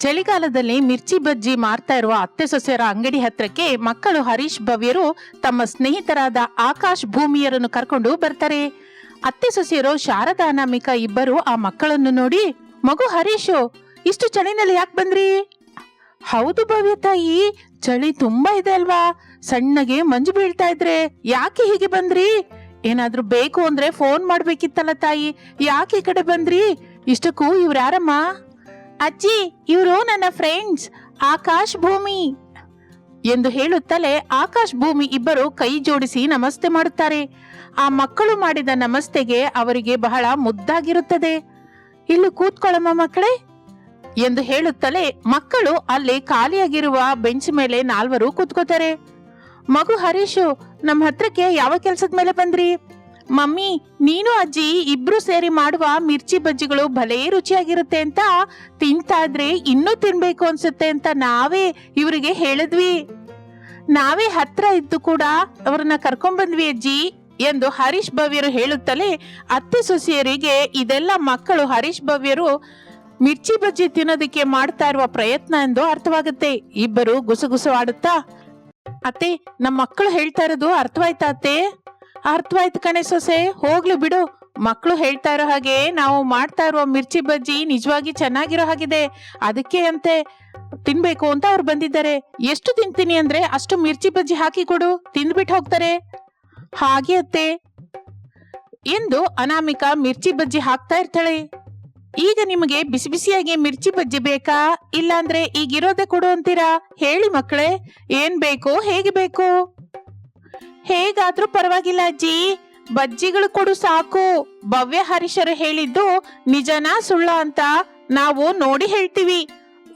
ಚಳಿಗಾಲದಲ್ಲಿ ಮಿರ್ಚಿ ಬಜ್ಜಿ ಮಾರ್ತಾ ಇರುವ ಅತ್ತೆ ಸೊಸೆಯರ ಅಂಗಡಿ ಹತ್ರಕ್ಕೆ ಮಕ್ಕಳು ಹರೀಶ್ ಭವ್ಯರು ತಮ್ಮ ಸ್ನೇಹಿತರಾದ ಆಕಾಶ್ ಭೂಮಿಯರನ್ನು ಕರ್ಕೊಂಡು ಬರ್ತಾರೆ. ಅತ್ತೆ ಸೊಸೆಯರು ಶಾರದಾ ಅನಾಮಿಕಾ ಇಬ್ಬರು ಆ ಮಕ್ಕಳನ್ನು ನೋಡಿ, ಮಗು ಹರೀಶು, ಇಷ್ಟು ಚಳಿನಲ್ಲಿ ಯಾಕೆ ಬಂದ್ರಿ? ಹೌದು ಭವ್ಯ ತಾಯಿ, ಚಳಿ ತುಂಬಾ ಇದೆ ಅಲ್ವಾ? ಸಣ್ಣಗೆ ಮಂಜು ಬೀಳ್ತಾ ಇದ್ರೆ ಯಾಕೆ ಹೀಗೆ ಬಂದ್ರಿ? ಏನಾದ್ರೂ ಬೇಕು ಅಂದ್ರೆ ಫೋನ್ ಮಾಡ್ಬೇಕಿತ್ತಲ್ಲ ತಾಯಿ, ಯಾಕೆ ಈ ಕಡೆ ಬಂದ್ರಿ? ಇಷ್ಟಕ್ಕೂ ಇವ್ರ ಯಾರಮ್ಮ? ಅಜ್ಜಿ, ಇವರು ನನ್ನ ಫ್ರೆಂಡ್ಸ್ ಆಕಾಶ್ ಭೂಮಿ. ಎಂದು ಹೇಳುತ್ತಲೇ ಆಕಾಶ್ ಭೂಮಿ ಇಬ್ಬರು ಕೈ ಜೋಡಿಸಿ ನಮಸ್ತೆ ಮಾಡುತ್ತಾರೆ. ಆ ಮಕ್ಕಳು ಮಾಡಿದ ನಮಸ್ತೆಗೆ ಅವರಿಗೆ ಬಹಳ ಮುದ್ದಾಗಿರುತ್ತದೆ. ಇಲ್ಲಿ ಕೂತ್ಕೊಳ್ಳಮ್ಮ ಮಕ್ಕಳೇ. ಎಂದು ಹೇಳುತ್ತಲೇ ಮಕ್ಕಳು ಅಲ್ಲಿ ಖಾಲಿಯಾಗಿರುವ ಬೆಂಚ್ ಮೇಲೆ ನಾಲ್ವರು ಕೂತ್ಕೋತಾರೆ. ಮಗು ಹರೀಶು ನಮ್ಮ ಹತ್ರಕ್ಕೆ ಯಾವ ಕೆಲಸದ ಮೇಲೆ ಬಂದ್ರಿ? ಮಮ್ಮಿ, ನೀನು ಅಜ್ಜಿ ಇಬ್ರು ಸೇರಿ ಮಾಡುವ ಮಿರ್ಚಿ ಬಜ್ಜಿಗಳು ಭಲೇ ರುಚಿಯಾಗಿರುತ್ತೆ ಅಂತ ತಿಂತಾದ್ರೆ ಇನ್ನೂ ತಿನ್ಬೇಕು ಅನ್ಸುತ್ತೆ ಅಂತ ನಾವೇ ಇವರಿಗೆ ಹೇಳಿದ್ವಿ. ನಾವೇ ಹತ್ರ ಇದ್ದು ಕೂಡ ಅವ್ರನ್ನ ಕರ್ಕೊಂಡ್ ಬಂದ್ವಿ ಅಜ್ಜಿ ಎಂದು ಹರೀಶ್ ಭವ್ಯರು ಹೇಳುತ್ತಲೇ ಅತ್ತೆ ಸೊಸೆಯರಿಗೆ ಇದೆಲ್ಲ ಮಕ್ಕಳು ಹರೀಶ್ ಭವ್ಯರು ಮಿರ್ಚಿ ಬಜ್ಜಿ ತಿನ್ನೋದಕ್ಕೆ ಮಾಡ್ತಾ ಇರುವ ಪ್ರಯತ್ನ ಎಂದು ಅರ್ಥವಾಗುತ್ತೆ. ಇಬ್ಬರು ಗುಸುಗುಸು ಆಡುತ್ತಾ, ಅತ್ತೆ ನಮ್ಮ ಮಕ್ಕಳು ಹೇಳ್ತಾ ಇರೋದು ಅರ್ಥವಾಯ್ತಾ ಅತ್ತೆ? ಅರ್ಥವಾಯ್ತು ಕಣೆ ಸೊಸೆ, ಹೋಗ್ಲು ಬಿಡು. ಮಕ್ಕಳು ಹೇಳ್ತಾ ಇರೋ ಹಾಗೆ ನಾವು ಮಾಡ್ತಾ ಇರುವ ಮಿರ್ಚಿ ಬಜ್ಜಿ ನಿಜವಾಗಿ ಚೆನ್ನಾಗಿರೋ ಹಾಗಿದೆ. ಅದಕ್ಕೆ ಅಂತೆ, ತಿನ್ಬೇಕು ಅಂತ ಅವ್ರು ಬಂದಿದ್ದಾರೆ. ಎಷ್ಟು ತಿಂತೀನಿ ಅಂದ್ರೆ ಅಷ್ಟು ಮಿರ್ಚಿ ಬಜ್ಜಿ ಹಾಕಿ ಕೊಡು, ತಿಂದ್ಬಿಟ್ಟು ಹೋಗ್ತಾರೆ. ಹಾಗೆ ಅತ್ತೆ. ಎಂದು ಅನಾಮಿಕಾ ಮಿರ್ಚಿ ಬಜ್ಜಿ ಹಾಕ್ತಾ ಇರ್ತಾಳೆ. ಈಗ ನಿಮಗೆ ಬಿಸಿ ಬಿಸಿಯಾಗಿ ಮಿರ್ಚಿ ಬಜ್ಜಿ ಬೇಕಾ? ಇಲ್ಲಾಂದ್ರೆ ಈಗಿರೋದೇ ಕೊಡು ಅಂತೀರಾ? ಹೇಳಿ ಮಕ್ಕಳೇ, ಏನ್ ಬೇಕು ಹೇಗೆ ಬೇಕು? ಹೇಗಾದ್ರೂ ಪರವಾಗಿಲ್ಲ ಅಜ್ಜಿ. ಬಜ್ಜಿಗಳು ಕೊಡು ಸಾಕು. ಭವ್ಯ ಹರೀಶರು ಹೇಳಿದ್ದು ನಿಜನಾ ಸುಳ್ಳ ಅಂತ ನಾವು ನೋಡಿ ಹೇಳ್ತೀವಿ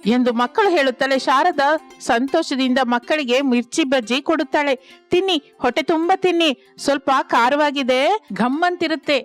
ಎಂದು ಮಕ್ಕಳು ಹೇಳುತ್ತಲೇ ಶಾರದ ಸಂತೋಷದಿಂದ ಮಕ್ಕಳಿಗೆ ಮಿರ್ಚಿ ಬಜ್ಜಿ ಕೊಡುತ್ತಾಳೆ. ತಿನ್ನಿ, ಹೊಟ್ಟೆ ತುಂಬಾ ತಿನ್ನಿ. ಸ್ವಲ್ಪ ಖಾರವಾಗಿದೆ, ಘಮ್ಮಂತಿರುತ್ತೆ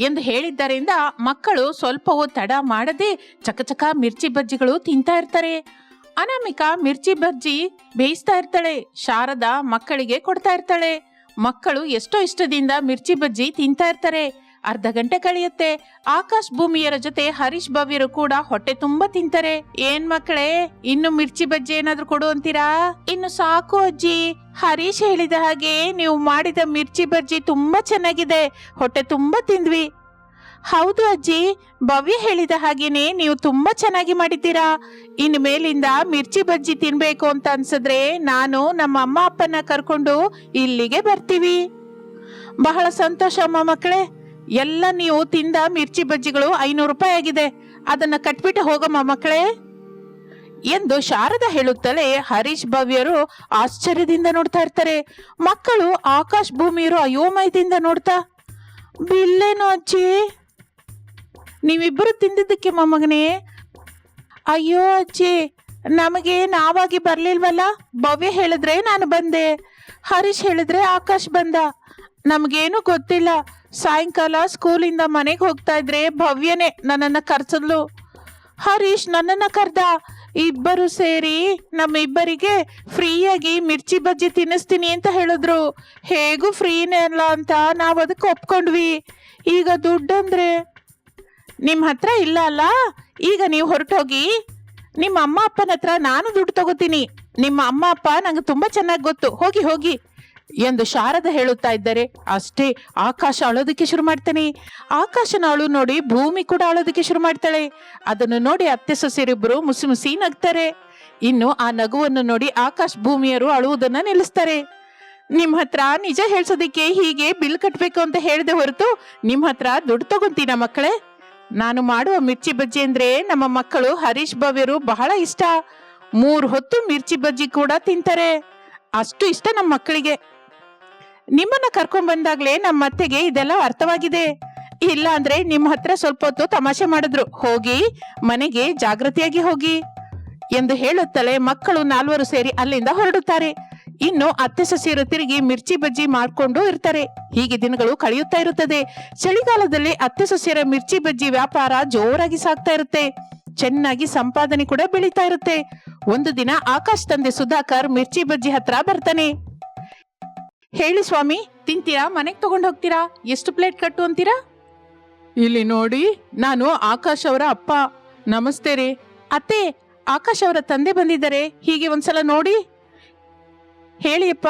ಎಂದು ಹೇಳಿದ್ದರಿಂದ ಮಕ್ಕಳು ಸ್ವಲ್ಪವೂ ತಡ ಮಾಡದೆ ಚಕಚಕ ಮಿರ್ಚಿ ಬಜ್ಜಿಗಳು ತಿಂತಾ ಇರ್ತಾರೆ. ಅನಾಮಿಕಾ ಮಿರ್ಚಿ ಬಜ್ಜಿ ಬೇಯಿಸ್ತಾ ಇರ್ತಾಳೆ. ಶಾರದಾ ಮಕ್ಕಳಿಗೆ ಕೊಡ್ತಾ ಇರ್ತಾಳೆ. ಮಕ್ಕಳು ಎಷ್ಟೋ ಇಷ್ಟದಿಂದ ಮಿರ್ಚಿ ಬಜ್ಜಿ ತಿಂತಾ ಇರ್ತಾರೆ. ಅರ್ಧ ಗಂಟೆ ಕಳೆಯುತ್ತೆ. ಆಕಾಶ್ ಭೂಮಿಯರ ಜೊತೆ ಹರೀಶ್ ಭವ್ಯರು ಕೂಡ ಹೊಟ್ಟೆ ತುಂಬಾ ತಿಂತಾರೆ. ಏನ್ ಮಕ್ಕಳೇ, ಇನ್ನು ಮಿರ್ಚಿ ಬಜ್ಜಿ ಏನಾದ್ರೂ ಕೊಡು ಅಂತೀರಾ? ಇನ್ನು ಸಾಕು ಅಜ್ಜಿ. ಹರೀಶ್ ಹೇಳಿದ ಹಾಗೆ ನೀವು ಮಾಡಿದ ಮಿರ್ಚಿ ಬಜ್ಜಿ ತುಂಬಾ ಚೆನ್ನಾಗಿದೆ. ಹೊಟ್ಟೆ ತುಂಬಾ ತಿಂದ್ವಿ. ಹೌದು ಅಜ್ಜಿ, ಭವ್ಯ ಹೇಳಿದ ಹಾಗೇನೆ ನೀವು ತುಂಬಾ ಚೆನ್ನಾಗಿ ಮಾಡಿದ್ದೀರಾ. ಇನ್ನು ಮೇಲಿಂದ ಮಿರ್ಚಿ ಬಜ್ಜಿ ತಿನ್ಬೇಕು ಅಂತ ಅನ್ಸಿದ್ರೆ ನಾನು ನಮ್ಮ ಅಮ್ಮ ಅಪ್ಪನ ಕರ್ಕೊಂಡು ಇಲ್ಲಿಗೆ ಬರ್ತೀವಿ. ಬಹಳ ಸಂತೋಷ ಅಮ್ಮ ಮಕ್ಕಳೇ. ಎಲ್ಲ ನೀವು ತಿಂದ ಮಿರ್ಚಿ ಬಜ್ಜಿಗಳು ಐನೂರು ರೂಪಾಯಿ ಆಗಿದೆ. ಅದನ್ನ ಕಟ್ಬಿಟ್ಟು ಹೋಗಮ್ಮ ಮಕ್ಕಳೇ. ಎಂದು ಶಾರದಾ ಹೇಳುತ್ತಲೇ ಹರೀಶ್ ಭವ್ಯರು ಆಶ್ಚರ್ಯದಿಂದ ನೋಡ್ತಾ ಇರ್ತಾರೆ. ಮಕ್ಕಳು ಆಕಾಶ್ ಭೂಮಿಯರು ಅಯೋಮಯದಿಂದ ನೋಡ್ತಾ, ಬಿಲ್ಲೇನು ಅಜ್ಜಿ? ನೀವಿಬ್ಬರು ತಿಂದಿದ್ದಕ್ಕೆ ಮೊಮ್ಮಗನೇ ಅಯ್ಯೋ ಅಜ್ಜಿ, ನಮಗೆ ನಾವಾಗಿ ಬರ್ಲಿಲ್ವಲ್ಲ? ಭವ್ಯ ಹೇಳಿದ್ರೆ ನಾನು ಬಂದೆ. ಹರೀಶ್ ಹೇಳಿದ್ರೆ ಆಕಾಶ್ ಬಂದ. ನಮಗೇನು ಗೊತ್ತಿಲ್ಲ. ಸಾಯಂಕಾಲ ಸ್ಕೂಲಿಂದ ಮನೆಗೆ ಹೋಗ್ತಾ ಇದ್ರೆ ಭವ್ಯನೇ ನನ್ನನ್ನು ಕರ್ಸದ್ಲು. ಹರೀಶ್ ನನ್ನನ್ನು ಕರೆದ. ಇಬ್ಬರು ಸೇರಿ ನಮ್ಮಿಬ್ಬರಿಗೆ ಫ್ರೀಯಾಗಿ ಮಿರ್ಚಿ ಬಜ್ಜಿ ತಿನ್ನಿಸ್ತೀನಿ ಅಂತ ಹೇಳಿದ್ರು. ಹೇಗೂ ಫ್ರೀನೇ ಅಲ್ಲ ಅಂತ ನಾವು ಅದಕ್ಕೆ ಒಪ್ಕೊಂಡ್ವಿ. ಈಗ ದುಡ್ಡಂದ್ರೆ ನಿಮ್ಮ ಹತ್ರ ಇಲ್ಲ ಅಲ್ಲ? ಈಗ ನೀವು ಹೊರಟೋಗಿ ನಿಮ್ಮ ಅಮ್ಮ ಅಪ್ಪನ ಹತ್ರ ನಾನು ದುಡ್ಡು ತಗೋತೀನಿ. ನಿಮ್ಮ ಅಮ್ಮ ಅಪ್ಪ ನಂಗೆ ತುಂಬಾ ಚೆನ್ನಾಗಿ ಗೊತ್ತು. ಹೋಗಿ ಹೋಗಿ ಎಂದು ಶಾರದ ಹೇಳುತ್ತಾ ಇದ್ದಾರೆ, ಅಷ್ಟೇ, ಆಕಾಶ ಅಳೋದಕ್ಕೆ ಶುರು ಮಾಡ್ತಾನೆ. ಆಕಾಶನ ಅಳು ನೋಡಿ ಭೂಮಿ ಕೂಡ ಅಳೋದಕ್ಕೆ ಶುರು ಮಾಡ್ತಾಳೆ. ಅದನ್ನು ನೋಡಿ ಅತ್ತೆ ಸೊಸೆಯರಿಬ್ಬರು ಮುಸಿ ಮುಸಿ ನಗ್ತಾರೆ. ಇನ್ನು ಆ ನಗುವನ್ನು ನೋಡಿ ಆಕಾಶ್ ಭೂಮಿಯರು ಅಳುವುದನ್ನ ನಿಲ್ಲಿಸ್ತಾರೆ. ನಿಮ್ಮ ಹತ್ರ ನಿಜ ಹೇಳ್ಸೋದಿಕ್ಕೆ ಹೀಗೆ ಬಿಲ್ ಕಟ್ಟಬೇಕು ಅಂತ ಹೇಳಿದೆ ಹೊರತು ನಿಮ್ಮ ಹತ್ರ ದುಡ್ಡು ತಗೊಂತೀನ ಮಕ್ಕಳೇ? ನಾನು ಮಾಡುವ ಮಿರ್ಚಿ ಬಜ್ಜಿ ಅಂದ್ರೆ ನಮ್ಮ ಮಕ್ಕಳು ಹರೀಶ್ ಭವ್ಯರು ಬಹಳ ಇಷ್ಟ. ಮೂರ್ ಹೊತ್ತು ಮಿರ್ಚಿ ಬಜ್ಜಿ ಕೂಡ ತಿಂತಾರೆ. ಅಷ್ಟು ಇಷ್ಟ ನಮ್ಮ ಮಕ್ಕಳಿಗೆ. ನಿಮ್ಮನ್ನ ಕರ್ಕೊಂಡ್ ಬಂದಾಗ್ಲೇ ನಮ್ಮ ಅತ್ತೆಗೆ ಇದೆಲ್ಲ ಅರ್ಥವಾಗಿದೆ. ಇಲ್ಲ ಅಂದ್ರೆ ನಿಮ್ಮ ಹತ್ರ ಸ್ವಲ್ಪ ಹೊತ್ತು ತಮಾಷೆ ಮಾಡಿದ್ರು. ಹೋಗಿ, ಮನೆಗೆ ಜಾಗೃತಿಯಾಗಿ ಹೋಗಿ. ಎಂದು ಹೇಳುತ್ತಲೇ ಮಕ್ಕಳು ನಾಲ್ವರು ಸೇರಿ ಅಲ್ಲಿಂದ ಹೊರಡುತ್ತಾರೆ. ಇನ್ನು ಅತ್ತೆ ಸೊಸೆಯರು ತಿರುಗಿ ಮಿರ್ಚಿ ಬಜ್ಜಿ ಮಾಡ್ಕೊಂಡು ಇರ್ತಾರೆ. ಹೀಗೆ ದಿನಗಳು ಕಳೆಯುತ್ತಾ ಇರುತ್ತದೆ. ಚಳಿಗಾಲದಲ್ಲಿ ಅತ್ತೆ ಸೊಸೆಯರ ಮಿರ್ಚಿ ಬಜ್ಜಿ ವ್ಯಾಪಾರ ಜೋರಾಗಿ ಸಾಗ್ತಾ ಇರುತ್ತೆ. ಚೆನ್ನಾಗಿ ಸಂಪಾದನೆ ಕೂಡ ಬೆಳೀತಾ ಇರುತ್ತೆ. ಒಂದು ದಿನ ಆಕಾಶ್ ತಂದೆ ಸುಧಾಕರ್ ಮಿರ್ಚಿ ಬಜ್ಜಿ ಹತ್ರ ಬರ್ತಾನೆ. ಹೇಳಿ ಸ್ವಾಮಿ, ತಿಂತೀರಾ? ಮನೆಗೆ ತಗೊಂಡು ಹೋಗ್ತೀರಾ? ಎಷ್ಟು ಪ್ಲೇಟ್ ಕಟ್ಟು ಅಂತೀರಾ? ಇಲ್ಲಿ ನೋಡಿ, ನಾನು ಆಕಾಶ್ ಅವರ ಅಪ್ಪ. ನಮಸ್ತೆ ರೀ. ಅತ್ತೆ, ಆಕಾಶ್ ಅವರ ತಂದೆ ಬಂದಿದ್ದಾರೆ. ಹೀಗೆ ಒಂದ್ಸಲ ನೋಡಿ. ಹೇಳಿಯಪ್ಪ,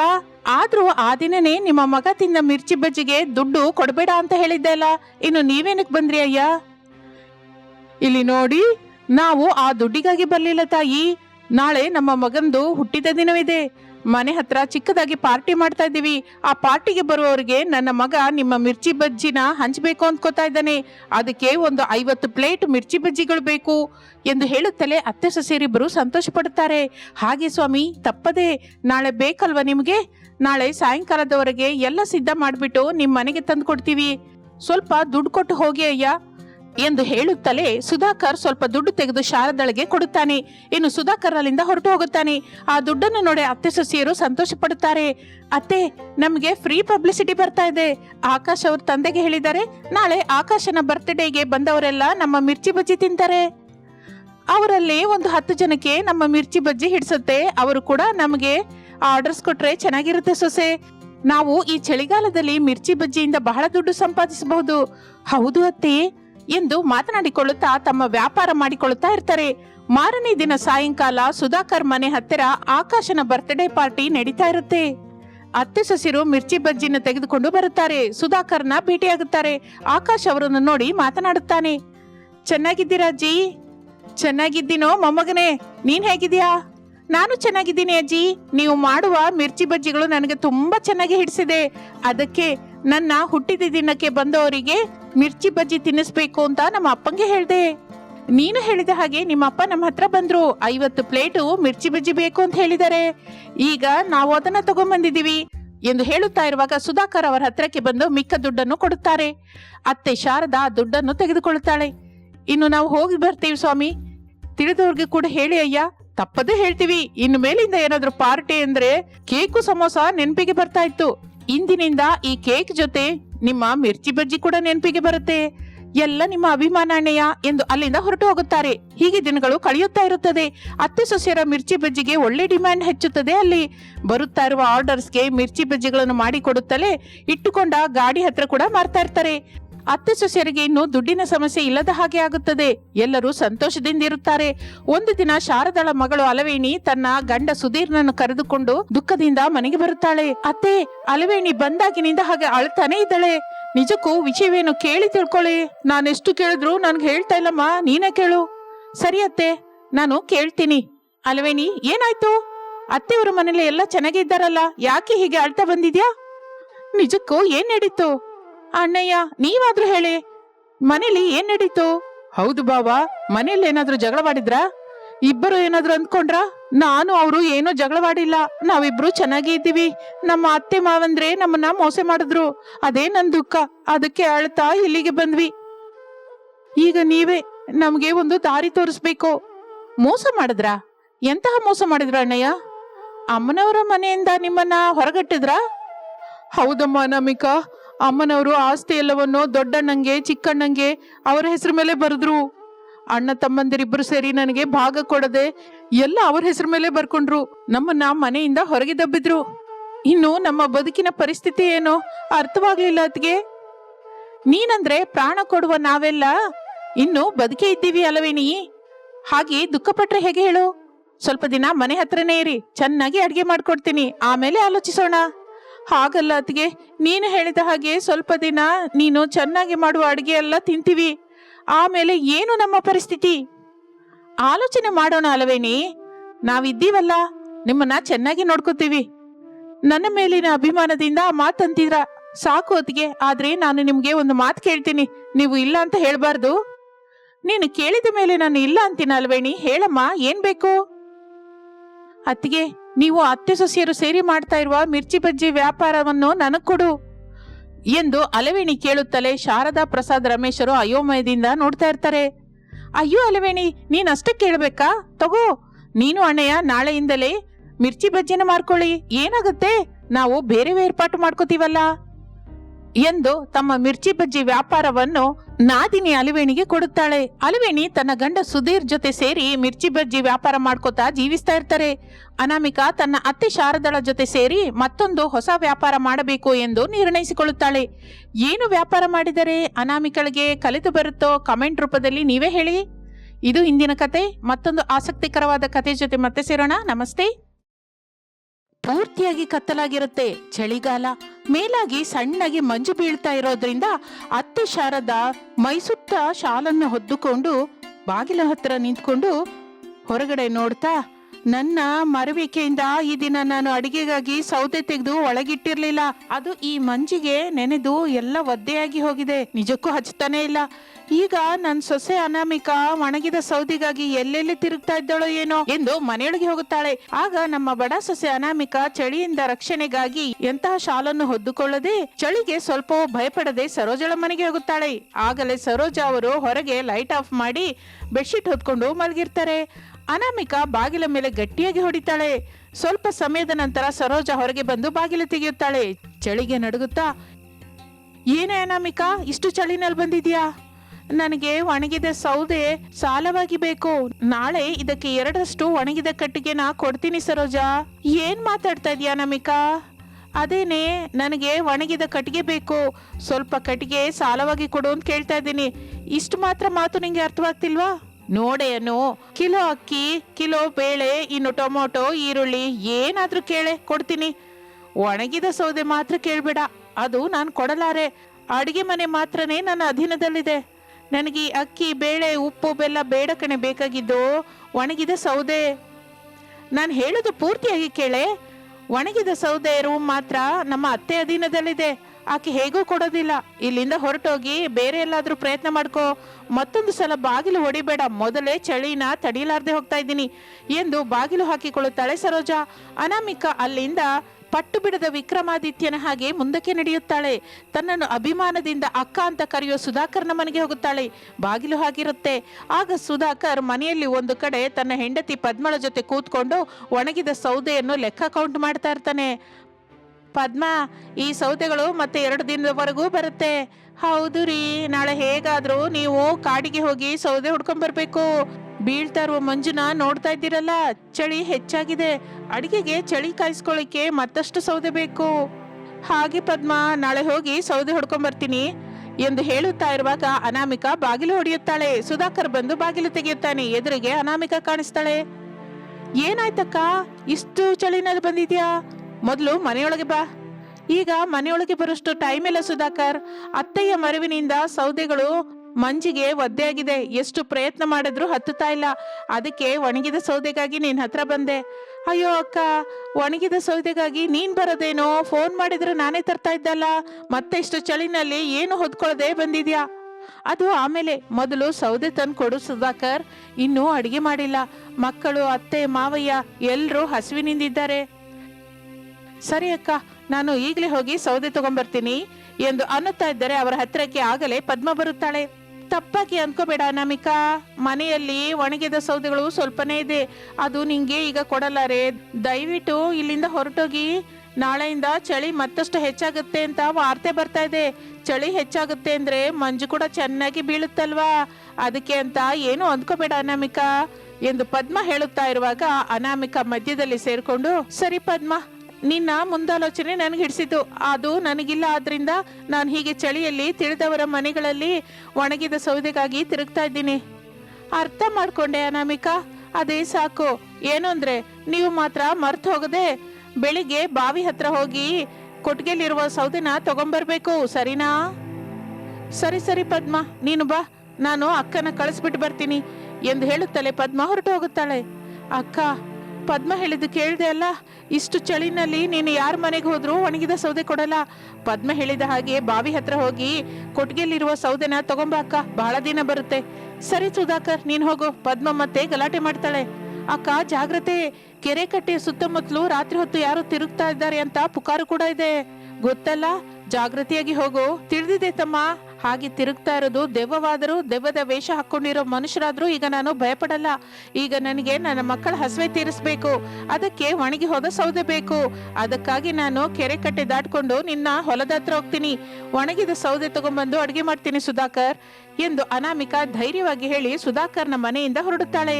ಆದ್ರೂ ಆ ದಿನನೇ ನಿಮ್ಮ ಮಗ ತಿಂದ ಮಿರ್ಚಿ ಬಜ್ಜಿಗೆ ದುಡ್ಡು ಕೊಡಬೇಡ ಅಂತ ಹೇಳಿದ್ದೆ ಅಲ್ಲ, ಇನ್ನು ನೀವೇನಕ್ ಬಂದ್ರಿ ಅಯ್ಯ? ಇಲ್ಲಿ ನೋಡಿ, ನಾವು ಆ ದುಡ್ಡಿಗಾಗಿ ಬರ್ಲಿಲ್ಲ ತಾಯಿ. ನಾಳೆ ನಮ್ಮ ಮಗಂದು ಹುಟ್ಟಿದ ದಿನವಿದೆ. ಮನೆ ಹತ್ರ ಚಿಕ್ಕದಾಗಿ ಪಾರ್ಟಿ ಮಾಡ್ತಾ ಇದ್ದೀವಿ. ಆ ಪಾರ್ಟಿಗೆ ಬರುವವರಿಗೆ ನನ್ನ ಮಗ ನಿಮ್ಮ ಮಿರ್ಚಿ ಬಜ್ಜಿನ ಹಂಚಬೇಕು ಅಂದ್ಕೋತಾ ಇದ್ದಾನೆ. ಅದಕ್ಕೆ ಒಂದು ಐವತ್ತು ಪ್ಲೇಟ್ ಮಿರ್ಚಿ ಬಜ್ಜಿಗಳು ಬೇಕು ಎಂದು ಹೇಳುತ್ತಲೇ ಅತ್ತೆ ಸೊಸೆಯರಿಬ್ಬರು ಸಂತೋಷ ಪಡುತ್ತಾರೆ ಹಾಗೆ ಸ್ವಾಮಿ, ತಪ್ಪದೆ. ನಾಳೆ ಬೇಕಲ್ವಾ ನಿಮಗೆ? ನಾಳೆ ಸಾಯಂಕಾಲದವರೆಗೆ ಎಲ್ಲ ಸಿದ್ಧ ಮಾಡಿಬಿಟ್ಟು ನಿಮ್ಮ ಮನೆಗೆ ತಂದು ಕೊಡ್ತೀವಿ ಸ್ವಲ್ಪ ದುಡ್ಡು ಕೊಟ್ಟು ಹೋಗಿ ಅಯ್ಯ. ಎಂದು ಹೇಳುತ್ತಲೇ ಸುಧಾಕರ್ ಸ್ವಲ್ಪ ದುಡ್ಡು ತೆಗೆದು ಶಾರದಳಿಗೆ ಕೊಡುತ್ತಾನೆ. ಇನ್ನು ಸುಧಾಕರ್ ಅಲ್ಲಿಂದ ಹೊರಟು ಹೋಗುತ್ತಾನೆ. ಆ ದುಡ್ಡನ್ನು ನೋಡಿ ಅತ್ತೆ ಸೊಸೆಯರು ಸಂತೋಷ ಪಡುತ್ತಾರೆ ಅತ್ತೆ, ನಮಗೆ ಫ್ರೀ ಪಬ್ಲಿಸಿಟಿ ಬರ್ತಾ ಇದೆ. ಆಕಾಶ್ ಅವ್ರ ತಂದೆಗೆ ಹೇಳಿದ್ದಾರೆ. ನಾಳೆ ಆಕಾಶನ ಬರ್ತ್ಡೇಗೆ ಬಂದವರೆಲ್ಲ ನಮ್ಮ ಮಿರ್ಚಿ ಬಜ್ಜಿ ತಿಂತಾರೆ. ಅವರಲ್ಲಿ ಒಂದು ಹತ್ತು ಜನಕ್ಕೆ ನಮ್ಮ ಮಿರ್ಚಿ ಬಜ್ಜಿ ಹಿಡಿಸುತ್ತೆ. ಅವರು ಕೂಡ ನಮಗೆ ಆರ್ಡರ್ಸ್ ಕೊಟ್ರೆ ಚೆನ್ನಾಗಿರುತ್ತೆ ಸೊಸೆ. ನಾವು ಈ ಚಳಿಗಾಲದಲ್ಲಿ ಮಿರ್ಚಿ ಬಜ್ಜಿಯಿಂದ ಬಹಳ ದುಡ್ಡು ಸಂಪಾದಿಸಬಹುದು. ಹೌದು ಅತ್ತೆ. ಎಂದು ಮಾತನಾಡಿಕೊಳ್ಳುತ್ತಾ ತಮ್ಮ ವ್ಯಾಪಾರ ಮಾಡಿಕೊಳ್ಳುತ್ತಾ ಇರ್ತಾರೆ. ಮಾರನೇ ದಿನ ಸಾಯಂಕಾಲ ಸುಧಾಕರ್ ಮನೆ ಹತ್ತಿರ ಆಕಾಶನ ಬರ್ತ್ಡೇ ಪಾರ್ಟಿ ನಡೀತಾ ಇರುತ್ತೆ. ಅತ್ತೆ ಸಸಿರು ಮಿರ್ಚಿ ಬಜ್ಜಿನ ತೆಗೆದುಕೊಂಡು ಬರುತ್ತಾರೆ. ಸುಧಾಕರ್ನ ಭೇಟಿಯಾಗುತ್ತಾರೆ. ಆಕಾಶ್ ಅವರನ್ನು ನೋಡಿ ಮಾತನಾಡುತ್ತಾನೆ. ಚೆನ್ನಾಗಿದ್ದೀರಾ ಅಜ್ಜಿ? ಚೆನ್ನಾಗಿದ್ದೀನೋ ಮೊಮ್ಮಗನೇ? ನೀನ್ ಹೇಗಿದ್ಯಾ ನಾನು ಚೆನ್ನಾಗಿದ್ದೀನಿ ಅಜ್ಜಿ. ನೀವು ಮಾಡುವ ಮಿರ್ಚಿ ಬಜ್ಜಿಗಳು ನನಗೆ ತುಂಬಾ ಚೆನ್ನಾಗಿ ಹಿಡಿಸಿದೆ. ಅದಕ್ಕೆ ನನ್ನ ಹುಟ್ಟಿದ ದಿನಕ್ಕೆ ಬಂದವರಿಗೆ ಮಿರ್ಚಿ ಬಜ್ಜಿ ತಿನ್ನಿಸ್ಬೇಕು ಅಂತ ನಮ್ಮ ಅಪ್ಪಂಗೆ ಹೇಳಿದೆ. ನೀನು ಹೇಳಿದ ಹಾಗೆ ನಿಮ್ಮ ಅಪ್ಪ ನಮ್ಮ ಹತ್ರ ಬಂದ್ರು. ಐವತ್ತು ಪ್ಲೇಟು ಮಿರ್ಚಿ ಬಜ್ಜಿ ಬೇಕು ಅಂತ ಹೇಳಿದ್ದಾರೆ. ಈಗ ನಾವು ಅದನ್ನ ತಗೊಂಡ್ಬಂದಿದೀವಿ ಎಂದು ಹೇಳುತ್ತಾ ಇರುವಾಗ ಸುಧಾಕರ್ ಅವರ ಹತ್ರಕ್ಕೆ ಬಂದು ಮಿಕ್ಕ ದುಡ್ಡನ್ನು ಕೊಡುತ್ತಾರೆ. ಅತ್ತೆ ಶಾರದಾ ದುಡ್ಡನ್ನು ತೆಗೆದುಕೊಳ್ಳುತ್ತಾಳೆ. ಇನ್ನು ನಾವು ಹೋಗಿ ಬರ್ತೀವಿ ಸ್ವಾಮಿ. ತಿಳಿದವ್ರಿಗೆ ಕೂಡ ಹೇಳಿ ಅಯ್ಯ. ತಪ್ಪದೇ ಹೇಳ್ತೀವಿ. ಇನ್ನು ಮೇಲಿಂದ ಏನಾದ್ರೂ ಪಾರ್ಟಿ ಅಂದ್ರೆ ಕೇಕು ಸಮೋಸ ನೆನಪಿಗೆ ಬರ್ತಾ ಇತ್ತು. ಇಂದಿನಿಂದ ಈ ಕೇಕ್ ಜೊತೆ ನಿಮ್ಮ ಮಿರ್ಚಿ ಬಜ್ಜಿ ಕೂಡ ನೆನಪಿಗೆ ಬರುತ್ತೆ. ಎಲ್ಲ ನಿಮ್ಮ ಅಭಿಮಾನ ಅಣ್ಣಯ್ಯ ಎಂದು ಅಲ್ಲಿಂದ ಹೊರಟು ಹೋಗುತ್ತಾರೆ. ಹೀಗೆ ದಿನಗಳು ಕಳೆಯುತ್ತಾ ಇರುತ್ತದೆ. ಅತ್ತೆ ಸೊಸೆಯರ ಮಿರ್ಚಿ ಬಜ್ಜಿಗೆ ಒಳ್ಳೆ ಡಿಮ್ಯಾಂಡ್ ಹೆಚ್ಚುತ್ತದೆ ಅಲ್ಲಿ. ಬರುತ್ತಾ ಇರುವ ಆರ್ಡರ್ಸ್ಗೆ ಮಿರ್ಚಿ ಬಜ್ಜಿಗಳನ್ನು ಮಾಡಿಕೊಡುತ್ತಲೇ ಇಟ್ಟುಕೊಂಡ ಗಾಡಿ ಹತ್ರ ಕೂಡ ಮಾರ್ತಾ ಇರ್ತಾರೆ. ಅತ್ತೆ ಸೊಸೆಯರಿಗೆ ಇನ್ನು ದುಡ್ಡಿನ ಸಮಸ್ಯೆ ಇಲ್ಲದ ಹಾಗೆ ಆಗುತ್ತದೆ. ಎಲ್ಲರೂ ಸಂತೋಷದಿಂದ ಇರುತ್ತಾರೆ ಒಂದು ದಿನ ಶಾರದಾಳ ಮಗಳು ಅಲವೇಣಿ ತನ್ನ ಗಂಡ ಸುಧೀರ್ನನ್ನು ಕರೆದುಕೊಂಡು ದುಃಖದಿಂದ ಮನೆಗೆ ಬರುತ್ತಾಳೆ. ಅತ್ತೆ, ಅಲವೇಣಿ ಬಂದಾಗಿನಿಂದ ಹಾಗೆ ಅಳ್ತಾನೆ ಇದ್ದಾಳೆ. ನಿಜಕ್ಕೂ ವಿಷಯವೇನು ಕೇಳಿ ತಿಳ್ಕೊಳ್ಳಿ ನಾನೆಷ್ಟು ಕೇಳಿದ್ರು ನನ್ಗೆ ಹೇಳ್ತಾ ಇಲ್ಲಮ್ಮ, ನೀನೇ ಕೇಳು. ಸರಿ ಅತ್ತೆ, ನಾನು ಕೇಳ್ತೀನಿ. ಅಲವೇಣಿ, ಏನಾಯ್ತು? ಅತ್ತೆಯವರ ಮನೇಲಿ ಎಲ್ಲ ಚೆನ್ನಾಗಿದ್ದಾರಲ್ಲ ಯಾಕೆ ಹೀಗೆ ಅಳ್ತಾ ಬಂದಿದ್ಯಾ? ನಿಜಕ್ಕೂ ಏನ್ ನಡೀತು? ಅಣ್ಣಯ್ಯ ನೀವಾದ್ರೂ ಹೇಳಿ. ಮನೇಲಿ ಏನ್ ನಡೀತು? ಹೌದು ಬಾಬಾ ಮನೇಲಿ ಏನಾದ್ರೂ ಜಗಳವಾಡಿದ್ರಾ ಇಬ್ಬರು ಏನಾದ್ರೂ ಅಂದ್ಕೊಂಡ್ರ? ನಾನು ಅವರು ಏನೂ ಜಗಳವಾಡಿಲ್ಲ ನಾವಿಬ್ರು ಚೆನ್ನಾಗಿ ಇದ್ದೀವಿ. ನಮ್ಮ ಅತ್ತೆ ಮಾವಂದ್ರೆ ನಮ್ಮನ್ನ ಮೋಸ ಮಾಡಿದ್ರು. ಅದೇ ನನ್ ದುಃಖ. ಅದಕ್ಕೆ ಅಳ್ತಾ ಇಲ್ಲಿಗೆ ಬಂದ್ವಿ. ಈಗ ನೀವೇ ನಮ್ಗೆ ಒಂದು ದಾರಿ ತೋರಿಸ್ಬೇಕು. ಮೋಸ ಮಾಡಿದ್ರಾ? ಎಂತಹ ಮೋಸ ಮಾಡಿದ್ರ ಅಣ್ಣಯ್ಯ? ಅಮ್ಮನವರ ಮನೆಯಿಂದ ನಿಮ್ಮನ್ನ ಹೊರಗಟ್ಟಿದ್ರಾ? ಹೌದಮ್ಮ ನಮಿಕಾ ಅಮ್ಮನವರು ಆಸ್ತಿ ಎಲ್ಲವನ್ನು ದೊಡ್ಡಣ್ಣಂಗೆ, ಚಿಕ್ಕಣ್ಣಂಗೆ ಅವರ ಹೆಸರು ಮೇಲೆ ಬರೆದ್ರು. ಅಣ್ಣ ತಮ್ಮಂದಿರಿಬ್ಬರು ಸೇರಿ ನನಗೆ ಭಾಗ ಕೊಡದೆ ಎಲ್ಲ ಅವ್ರ ಹೆಸರು ಮೇಲೆ ಬರ್ಕೊಂಡ್ರು. ನಮ್ಮನ್ನ ಮನೆಯಿಂದ ಹೊರಗೆ ದಬ್ಬಿದ್ರು. ಇನ್ನು ನಮ್ಮ ಬದುಕಿನ ಪರಿಸ್ಥಿತಿ ಏನು? ಅರ್ಥವಾಗ್ಲಿಲ್ಲ ಅದ್ಗೆ ನೀನಂದ್ರೆ ಪ್ರಾಣ ಕೊಡುವ ನಾವೆಲ್ಲ? ಇನ್ನು ಬದುಕೇ ಇದ್ದೀವಿ ಅಲವೇಣಿ. ಹಾಗೆ ದುಃಖಪಟ್ರೆ ಹೇಗೆ ಹೇಳು? ಸ್ವಲ್ಪ ದಿನ ಮನೆ ಹತ್ರನೇ ಇರಿ. ಚೆನ್ನಾಗಿ ಅಡ್ಗೆ ಮಾಡ್ಕೊಡ್ತೀನಿ. ಆಮೇಲೆ ಆಲೋಚಿಸೋಣ. ಹಾಗಲ್ಲ ಅತ್ತಿಗೆ, ನೀನು ಹೇಳಿದ ಹಾಗೆ ಸ್ವಲ್ಪ ದಿನ ನೀನು ಚೆನ್ನಾಗಿ ಮಾಡುವ ಅಡುಗೆ ಎಲ್ಲ ತಿಂತೀವಿ. ಆಮೇಲೆ ಏನು ನಮ್ಮ ಪರಿಸ್ಥಿತಿ? ಆಲೋಚನೆ ಮಾಡೋಣ ಅಲ್ಲವೇನಿ? ನಾವಿದ್ದೀವಲ್ಲ, ನಿಮ್ಮನ್ನ ಚೆನ್ನಾಗಿ ನೋಡ್ಕೋತೀವಿ. ನನ್ನ ಮೇಲಿನ ಅಭಿಮಾನದಿಂದ ಆ ಮಾತಂತಿದ್ರ ಸಾಕು ಅತ್ತಿಗೆ, ಆದ್ರೆ ನಾನು ನಿಮ್ಗೆ ಒಂದು ಮಾತು ಕೇಳ್ತೀನಿ. ನೀವು ಇಲ್ಲ ಅಂತ ಹೇಳ್ಬಾರ್ದು. ನೀನು ಕೇಳಿದ ಮೇಲೆ ನಾನು ಇಲ್ಲ ಅಂತೀನ ಅಲ್ವೇಣಿ ಹೇಳಮ್ಮ, ಏನ್ ಬೇಕು? ಅತ್ತಿಗೆ ನೀವು ಅತ್ತೆ ಸೊಸೆಯರು ಸೇರಿ ಮಾಡ್ತಾ ಇರುವ ಮಿರ್ಚಿ ಬಜ್ಜಿ ವ್ಯಾಪಾರವನ್ನು ನನಗೆ ಕೊಡು ಎಂದು ಅಲವೇಣಿ ಕೇಳುತ್ತಲೇ ಶಾರದಾ ಪ್ರಸಾದ್ ರಮೇಶರು ಅಯೋಮಯದಿಂದ ನೋಡ್ತಾ ಇರ್ತಾರೆ. ಅಯ್ಯೋ ಅಲವೇಣಿ, ನೀನ್ ಅಷ್ಟೇ ಕೇಳಬೇಕಾ? ತಗೋ, ನೀನು ಅಣ್ಣಯ್ಯ, ನಾಳೆಯಿಂದಲೇ ಮಿರ್ಚಿ ಬಜ್ಜಿನ ಮಾರ್ಕೊಳ್ಳಿ. ಏನಾಗುತ್ತೆ? ನಾವು ಬೇರೆ ಏರ್ಪಾಟು ಮಾಡ್ಕೋತೀವಲ್ಲ. ಎಂದು ತಮ್ಮ ಮಿರ್ಚಿ ಬಜ್ಜಿ ವ್ಯಾಪಾರವನ್ನು ನಾದಿನಿ ಅಲಿವೇಣಿಗೆ ಕೊಡುತ್ತಾಳೆ. ಅಲಿವೇಣಿ ತನ್ನ ಗಂಡ ಸುಧೀರ್ ಜೊತೆ ಸೇರಿ ಮಿರ್ಚಿ ಬಜ್ಜಿ ವ್ಯಾಪಾರ ಮಾಡ್ಕೋತಾ ಜೀವಿಸ್ತಾ ಇರ್ತಾರೆ. ಅನಾಮಿಕಾ ತನ್ನ ಅತ್ತೆ ಶಾರದಳ ಜೊತೆ ಸೇರಿ ಮತ್ತೊಂದು ಹೊಸ ವ್ಯಾಪಾರ ಮಾಡಬೇಕು ಎಂದು ನಿರ್ಣಯಿಸಿಕೊಳ್ಳುತ್ತಾಳೆ. ಏನು ವ್ಯಾಪಾರ ಮಾಡಿದರೆ ಅನಾಮಿಕಳಿಗೆ ಕಲಿತು ಬರುತ್ತೋ ಕಮೆಂಟ್ ರೂಪದಲ್ಲಿ ನೀವೇ ಹೇಳಿ. ಇದು ಇಂದಿನ ಕತೆ. ಮತ್ತೊಂದು ಆಸಕ್ತಿಕರವಾದ ಕತೆ ಜೊತೆ ಮತ್ತೆ ಸೇರೋಣ. ನಮಸ್ತೆ. ಪೂರ್ತಿಯಾಗಿ ಕತ್ತಲಾಗಿರುತ್ತೆ. ಚಳಿಗಾಲ. ಮೇಲಾಗಿ ಸಣ್ಣಗೆ ಮಂಜು ಬೀಳ್ತಾ ಇರೋದ್ರಿಂದ ಅತ್ತೆ ಶಾರದ ಮೈಸುತ್ತ ಶಾಲನ್ನು ಹೊದ್ದುಕೊಂಡು ಬಾಗಿಲ ಹತ್ರ ನಿಂತ್ಕೊಂಡು ಹೊರಗಡೆ ನೋಡ್ತಾ ನನ್ನ ಮರವಿಕೆಯಿಂದ ಈ ದಿನ ನಾನು ಅಡಿಗೆಗಾಗಿ ಸೌದೆ ತೆಗೆದು ಒಳಗಿಟ್ಟಿರ್ಲಿಲ್ಲ. ಅದು ಈ ಮಂಜಿಗೆ ನೆನೆದು ಎಲ್ಲ ಒದ್ದೆಯಾಗಿ ಹೋಗಿದೆ. ನಿಜಕ್ಕೂ ಹಚ್ತಾನೆ ಇಲ್ಲ. ಈಗ ನನ್ ಸೊಸೆ ಅನಾಮಿಕ ಒಣಗಿದ ಸೌದಿಗಾಗಿ ಎಲ್ಲೆಲ್ಲಿ ತಿರುಗ್ತಾ ಇದ್ದಾಳೋ ಏನೋ ಎಂದು ಮನೆಯೊಳಗೆ ಹೋಗುತ್ತಾಳೆ. ಆಗ ನಮ್ಮ ಬಡ ಸೊಸೆ ಅನಾಮಿಕ ಚಳಿಯಿಂದ ರಕ್ಷಣೆಗಾಗಿ ಎಂತಹ ಶಾಲನ್ನು ಹೊದ್ದುಕೊಳ್ಳದೆ ಚಳಿಗೆ ಸ್ವಲ್ಪವೂ ಭಯಪಡದೆ ಸರೋಜಳ ಮನೆಗೆ ಹೋಗುತ್ತಾಳೆ. ಆಗಲೇ ಸರೋಜ ಅವರು ಹೊರಗೆ ಲೈಟ್ ಆಫ್ ಮಾಡಿ ಬೆಡ್ಶೀಟ್ ಹೊತ್ಕೊಂಡು ಮಲಗಿರ್ತಾರೆ. ಅನಾಮಿಕ ಬಾಗಿಲ ಮೇಲೆ ಗಟ್ಟಿಯಾಗಿ ಹೊಡಿತಾಳೆ. ಸ್ವಲ್ಪ ಸಮಯದ ನಂತರ ಸರೋಜ ಹೊರಗೆ ಬಂದು ಬಾಗಿಲು ತೆಗೆಯುತ್ತಾಳೆ. ಚಳಿಗೆ ನಡುಗುತ್ತಾ, ಏನೇ ಅನಾಮಿಕಾ, ಇಷ್ಟು ಚಳಿನಲ್ಲಿ ಬಂದಿದ್ಯಾ ನನಗೆ ಒಣಗಿದ ಸೌದೆ ಸಾಲವಾಗಿ ಬೇಕು. ನಾಳೆ ಇದಕ್ಕೆ ಎರಡರಷ್ಟು ಒಣಗಿದ ಕಟ್ಟಿಗೆನ ಕೊಡ್ತೀನಿ ಸರೋಜಾ. ಏನ್ ಮಾತಾಡ್ತಾ ಇದೀಯ ಅನಾಮಿಕಾ? ಅದೇನೆ, ನನಗೆ ಒಣಗಿದ ಕಟ್ಟಿಗೆ ಬೇಕು. ಸ್ವಲ್ಪ ಕಟ್ಟಿಗೆ ಸಾಲವಾಗಿ ಕೊಡು ಅಂತ ಕೇಳ್ತಾ ಇದ್ದೀನಿ. ಇಷ್ಟು ಮಾತ್ರ ಮಾತು ನಿಂಗೆ ಅರ್ಥವಾಗ್ತಿಲ್ವಾ? ನೋಡೇನು? ಕಿಲೋ ಅಕ್ಕಿ, ಕಿಲೋ ಬೇಳೆ, ಇನ್ನು ಟೊಮೊಟೊ, ಈರುಳ್ಳಿ ಏನಾದರೂ ಕೇಳೆ, ಕೊಡ್ತೀನಿ. ಒಣಗಿದ ಸೌದೆ ಮಾತ್ರ ಕೇಳಬೇಡ. ಅದು ನಾನು ಕೊಡಲಾರೆ. ಅಡಿಗೆ ಮನೆ ಮಾತ್ರನೇ ನನ್ನ ಅಧೀನದಲ್ಲಿದೆ. ನನಗೆ ಅಕ್ಕಿ, ಬೇಳೆ, ಉಪ್ಪು, ಬೆಲ್ಲ ಬೇಡ ಕಣೆ, ಬೇಕಾಗಿದ್ದು ಒಣಗಿದ ಸೌದೆ. ನಾನು ಹೇಳೋದು ಪೂರ್ತಿಯಾಗಿ ಕೇಳೆ. ಒಣಗಿದ ಸೌದೆ ರೂಮ್ ಮಾತ್ರ ನಮ್ಮ ಅತ್ತೆ ಅಧೀನದಲ್ಲಿದೆ. ಆಕೆ ಹೇಗೂ ಕೊಡೋದಿಲ್ಲ. ಇಲ್ಲಿಂದ ಹೊರಟೋಗಿ ಬೇರೆ ಎಲ್ಲಾದ್ರೂ ಪ್ರಯತ್ನ ಮಾಡ್ಕೋ. ಮತ್ತೊಂದು ಸಲ ಬಾಗಿಲು ಹೊಡಿಬೇಡ. ಮೊದಲೇ ಚಳಿನ ತಡೀಲಾರ್ದೆ ಹೋಗ್ತಾ ಇದ್ದೀನಿ. ಎಂದು ಬಾಗಿಲು ಹಾಕಿಕೊಳ್ಳುತ್ತಾಳೆ ಸರೋಜಾ. ಅನಾಮಿಕ ಅಲ್ಲಿಂದ ಪಟ್ಟು ಬಿಡದ ವಿಕ್ರಮಾದಿತ್ಯನ ಹಾಗೆ ಮುಂದಕ್ಕೆ ನಡೆಯುತ್ತಾಳೆ. ತನ್ನನ್ನು ಅಭಿಮಾನದಿಂದ ಅಕ್ಕ ಅಂತ ಕರೆಯುವ ಸುಧಾಕರ್ನ ಮನೆಗೆ ಹೋಗುತ್ತಾಳೆ. ಬಾಗಿಲು ಹಾಗಿರುತ್ತೆ. ಆಗ ಸುಧಾಕರ್ ಮನೆಯಲ್ಲಿ ಒಂದು ಕಡೆ ತನ್ನ ಹೆಂಡತಿ ಪದ್ಮಳ ಜೊತೆ ಕೂತ್ಕೊಂಡು ಒಣಗಿದ ಸೌದೆಯನ್ನು ಲೆಕ್ಕ ಕೌಂಟ್ ಮಾಡ್ತಾ ಇರ್ತಾನೆ. ಪದ್ಮ ಈ ಸೌದೆಗಳು ಮತ್ತೆ ಎರಡು ದಿನದವರೆಗೂ ಬರುತ್ತೆ. ಹೌದು ರೀ, ನಾಳೆ ಹೇಗಾದ್ರೂ ನೀವು ಕಾಡಿಗೆ ಹೋಗಿ ಸೌದೆ ಹುಡ್ಕೊಂಡ್ ಬರ್ಬೇಕು ಬೀಳ್ತಾ ಇರುವ ಮಂಜುನ ನೋಡ್ತಾ ಇದ್ದೀರಲ್ಲ, ಚಳಿ ಹೆಚ್ಚಾಗಿದೆ. ಅಡಿಗೆಗೆ ಚಳಿ ಕಾಯಿಸ್ಕೊಳ್ಳಿಕ್ಕೆ ಮತ್ತಷ್ಟು ಸೌದೆ ಬೇಕು. ಹಾಗೆ ಪದ್ಮ, ನಾಳೆ ಹೋಗಿ ಸೌದೆ ಹೊಡ್ಕೊಂಡ್ ಬರ್ತೀನಿ ಎಂದು ಹೇಳುತ್ತಾ ಇರುವಾಗ ಅನಾಮಿಕ ಬಾಗಿಲು ಹೊಡೆಯುತ್ತಾಳೆ. ಸುಧಾಕರ್ ಬಂದು ಬಾಗಿಲು ತೆಗೆಯುತ್ತಾನೆ, ಎದುರಿಗೆ ಅನಾಮಿಕ ಕಾಣಿಸ್ತಾಳೆ. ಏನಾಯ್ತಕ್ಕ, ಇಷ್ಟು ಚಳಿನಲ್ಲಿ ಬಂದಿದ್ಯಾ? ಮೊದಲು ಮನೆಯೊಳಗೆ ಬಾ. ಈಗ ಮನೆಯೊಳಗೆ ಬರೋಷ್ಟು ಟೈಮ್ ಇಲ್ಲ ಸುಧಾಕರ್. ಅತ್ತೆಯ ಮರವಿನಿಂದ ಸೌದೆಗಳು ಮಂಜಿಗೆ ಒದ್ದೆಯಾಗಿದೆ. ಎಷ್ಟು ಪ್ರಯತ್ನ ಮಾಡಿದ್ರು ಹತ್ತುತ್ತಾ ಇಲ್ಲ. ಅದಕ್ಕೆ ಒಣಗಿದ ಸೌದೆಗಾಗಿ ನೀನ್ ಹತ್ರ ಬಂದೆ. ಅಯ್ಯೋ ಅಕ್ಕ, ಒಣಗಿದ ಸೌದೆಗಾಗಿ ನೀನ್ ಬರೋದೇನೋ? ಫೋನ್ ಮಾಡಿದ್ರೆ ನಾನೇ ತರ್ತಾ ಇದ್ದಲ್ಲ. ಮತ್ತೆ ಇಷ್ಟು ಚಳಿನಲ್ಲಿ ಏನು ಹೊದ್ಕೊಳ್ಳದೆ ಬಂದಿದ್ಯಾ? ಅದು ಆಮೇಲೆ ಮೊದಲು ಸೌದೆ ತಂದು ಕೊಡು ಸುಧಾಕರ್. ಇನ್ನೂ ಅಡಿಗೆ ಮಾಡಿಲ್ಲ. ಮಕ್ಕಳು, ಅತ್ತೆ, ಮಾವಯ್ಯ ಎಲ್ಲರೂ ಹಸಿವಿನಿಂದಿದ್ದಾರೆ ಸರಿ ಅಕ್ಕ, ನಾನು ಈಗಲೇ ಹೋಗಿ ಸೌದೆ ತಗೊಂಡ್ಬರ್ತೀನಿ ಎಂದು ಅನ್ನುತ್ತಾ ಇದ್ದರೆ ಅವರ ಹತ್ತಿರಕ್ಕೆ ಆಗಲೇ ಪದ್ಮ ಬರುತ್ತಾಳೆ. ತಪ್ಪಾಗಿ ಅನ್ಕೋಬೇಡ ನಮಿಕಾ, ಮನೆಯಲ್ಲಿ ಒಣಗಿದ ಸೌದೆಗಳು ಸ್ವಲ್ಪನೇ ಇದೆ. ಅದು ನಿಂಗೆ ಈಗ ಕೊಡಲಾರೆ. ದಯವಿಟ್ಟು ಇಲ್ಲಿಂದ ಹೊರಟೋಗಿ, ನಾಳೆಯಿಂದ ಚಳಿ ಮತ್ತಷ್ಟು ಹೆಚ್ಚಾಗುತ್ತೆ ಅಂತ ವಾರ್ತೆ ಬರ್ತಾ ಇದೆ. ಚಳಿ ಹೆಚ್ಚಾಗುತ್ತೆ ಅಂದ್ರೆ ಮಂಜು ಕೂಡ ಚೆನ್ನಾಗಿ ಬೀಳುತ್ತಲ್ವಾ? ಅದಕ್ಕೆ ಅಂತ ಏನು ಅಂದ್ಕೋಬೇಡ ಅನಾಮಿಕಾ ಎಂದು ಪದ್ಮ ಹೇಳುತ್ತಾ ಇರುವಾಗ ಅನಾಮಿಕಾ ಮಧ್ಯದಲ್ಲಿ ಸೇರ್ಕೊಂಡು, ಸರಿ ಪದ್ಮ ನಿನ್ನ ಮುಂದಾಲೋಚನೆ ನನಗೆ ಹಿಡಿಸಿತು. ಅದು ನನಗಿಲ್ಲ. ಆದ್ರಿಂದ ನಾನು ಹೀಗೆ ಚಳಿಯಲ್ಲಿ ತಿಳಿದವರ ಮನೆಗಳಲ್ಲಿ ಒಣಗಿದ ಸೌದೆಗಾಗಿ ತಿರುಗ್ತಾ ಇದ್ದೀನಿ. ಅರ್ಥ ಮಾಡ್ಕೊಂಡೆ ಅನಾಮಿಕಾ. ಅದೇ ಸಾಕು. ಏನು ಅಂದ್ರೆ, ನೀವು ಮಾತ್ರ ಮರ್ತು ಹೋಗದೆ ಬೆಳಿಗ್ಗೆ ಬಾವಿ ಹತ್ರ ಹೋಗಿ ಕೊಟ್ಟಿಗೆಲಿರುವ ಸೌದೆನ ತಗೊಂಬರ್ಬೇಕು. ಸರಿನಾ? ಸರಿ ಸರಿ ಪದ್ಮ. ನೀನು ಬಾ. ನಾನು ಅಕ್ಕನ ಕಳಿಸ್ಬಿಟ್ಟು ಬರ್ತೀನಿ ಎಂದು ಹೇಳುತ್ತಲೇ ಪದ್ಮ ಹೊರಟು ಹೋಗುತ್ತಾಳೆ. ಅಕ್ಕ ಪದ್ಮ ಹೇಳಿದ್ದು ಕೇಳಿದೆ ಅಲ್ಲ, ಇಷ್ಟು ಚಳಿನಲ್ಲಿ ನೀನು ಯಾರ ಮನೆಗೆ ಹೋದ್ರೂ ಒಣಗಿದ ಸೌದೆ ಕೊಡಲ್ಲ. ಪದ್ಮ ಹೇಳಿದ ಹಾಗೆ ಬಾವಿ ಹತ್ರ ಹೋಗಿ ಕೊಟ್ಟಿಗೆಯಲ್ಲಿರುವ ಸೌದೆನ ತಗೊಂಬಾಕ ಬಹಳ ದಿನ ಬರುತ್ತೆ. ಸರಿ ಸುಧಾಕರ್, ನೀನ್ ಹೋಗು, ಪದ್ಮ ಮತ್ತೆ ಗಲಾಟೆ ಮಾಡ್ತಾಳೆ. ಅಕ್ಕ, ಜಾಗ್ರತೆ. ಕೆರೆ ಕಟ್ಟೆಯ ಸುತ್ತಮುತ್ತಲು ರಾತ್ರಿ ಹೊತ್ತು ಯಾರು ತಿರುಗ್ತಾ ಇದ್ದಾರೆ ಅಂತ ಪುಕಾರು ಕೂಡ ಇದೆ. ಗೊತ್ತಲ್ಲ? ಜಾಗೃತಿಯಾಗಿ ಹೋಗು. ತಿಳಿದಿದೆ ತಮ್ಮ. ಹಾಗೆ ತಿರುಗ್ತಾ ಇರೋದು, ದೆವ್ವವಾದರೂ, ದೆವ್ವದ ವೇಷ ಹಾಕೊಂಡಿರೋ ಮನುಷ್ಯರಾದ್ರೂ ಈಗ ನಾನು ಭಯಪಡಲ್ಲ. ಈಗ ನನಗೆ ನನ್ನ ಮಕ್ಕಳ ಹಸುವೆ ತೀರಿಸ್ಬೇಕು. ಅದಕ್ಕೆ ಒಣಗಿ ಹೋದ ಸೌದೆ ಬೇಕು. ಅದಕ್ಕಾಗಿ ನಾನು ಕೆರೆ ಕಟ್ಟೆ ದಾಟ್ಕೊಂಡು ನಿನ್ನ ಹೊಲದ ಹತ್ರ ಹೋಗ್ತೀನಿ. ಒಣಗಿದ ಸೌದೆ ತಗೊಂಡ್ಬಂದು ಅಡಿಗೆ ಮಾಡ್ತೀನಿ ಸುಧಾಕರ್ ಎಂದು ಅನಾಮಿಕಾ ಧೈರ್ಯವಾಗಿ ಹೇಳಿ ಸುಧಾಕರ್ನ ಮನೆಯಿಂದ ಹೊರಡುತ್ತಾಳೆ.